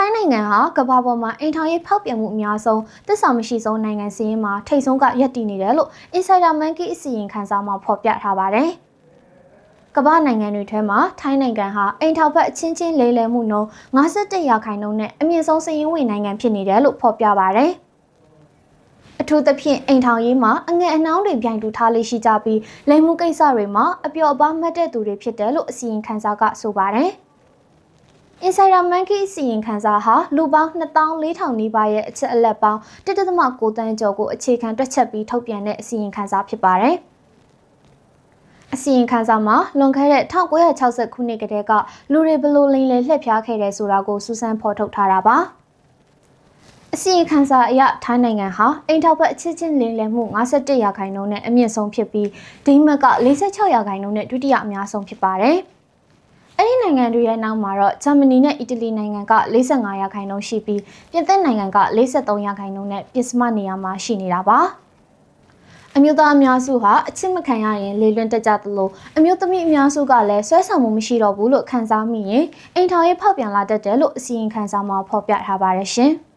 ထိုင်းနိုင်ငံဟာကမ္ဘာပေါ်မှာအိမ်ထောင်ရေးဖောက်ပြန်မှုအများဆုံးတစ္ဆာမရှိဆုံးနိုင်ငံစီးရင်မှာထိတ်ဆုံးကရပ်တည်နေတယ်လို့ Insider Monkey အစီရင်ခံစာမှာဖော်ပြထားပါတယ်။ကမ္ဘာနိုင်ငံတွေထဲမှာထိုင်းနိုင်ငံဟာအိမ်ထောင်ဘက်အချင်းချင်းလေးလည်မှုနှုန်း51ရာခိုင်နှုန်းနဲ့အမြင့်ဆုံးစည်ရင်းဝင်နိုင်ငံဖြစ်နေတယ်လို့ဖော်ပြပါတယ်။အထူးသဖြင့်အိမ်ထောင်ရေးမှာအငယ်အနှောင်းတွေပြိုင်တူထားလေးရှိကြပြီးလိမ်မှုကိစ္စတွေမှာအပျော်အပါးမှတ်တဲ့သူတွေဖြစ်တယ်လို့အစီရင်ခံစာကဆိုပါတယ်။ Insider Monkey စီရင်ခံစာဟာလူပေါင်း24,000နီးပါးရဲ့အချက်အလက်ပေါင်း1.9တန်းကျော်ကိုအခြေခံတွက်ချက်ပြီးထုတ်ပြန်တဲ့အစီရင်ခံစာဖြစ်ပါတယ်။အစီရင်ခံစာမှာလွန်ခဲ့တဲ့1960ခုနှစ်ကတည်းကလူတွေဘလို့လိမ်လည်လှည့်ဖျားခဲ့တယ်ဆိုတာကိုစူးစမ်းဖော်ထုတ်ထားတာပါ။အစီရင်ခံစာအရထိုင်းနိုင်ငံဟာအိမ်ထောက်ဘက်အချစ်ချင်းလင်းလည်မှု51ရာခိုင်နှုန်းနဲ့အမြင့်ဆုံးဖြစ်ပြီးဒိန်းမတ်က46ရာခိုင်နှုန်းနဲ့ဒုတိယအများဆုံးဖြစ်ပါတယ်။ အဲ့ဒီနိုင်ငံတွေရဲ့နောက်မှာတော့ဂျာမနီနဲ့အီတလီနိုင်ငံက45ရာခိုင်နှုန်းရှိပြီးပြင်သစ်နိုင်ငံက43ရာခိုင်နှုန်းနဲ့ပြင်စမနေရာမှာရှိနေတာပါအမျိုးသားအများစုဟာအချစ်မခံရရင်လေလွင့်တက်ကြသလိုအမျိုးသမီးအများစုကလည်းဆွဲဆောင်မှုမရှိတော့ဘူးလို့ခံစားမိရင်အိမ်ထောင်ရေးဖောက်ပြန်လာတတ်တယ်လို့အစီရင်ခံစာမှာဖော်ပြထားပါတယ်ရှင်။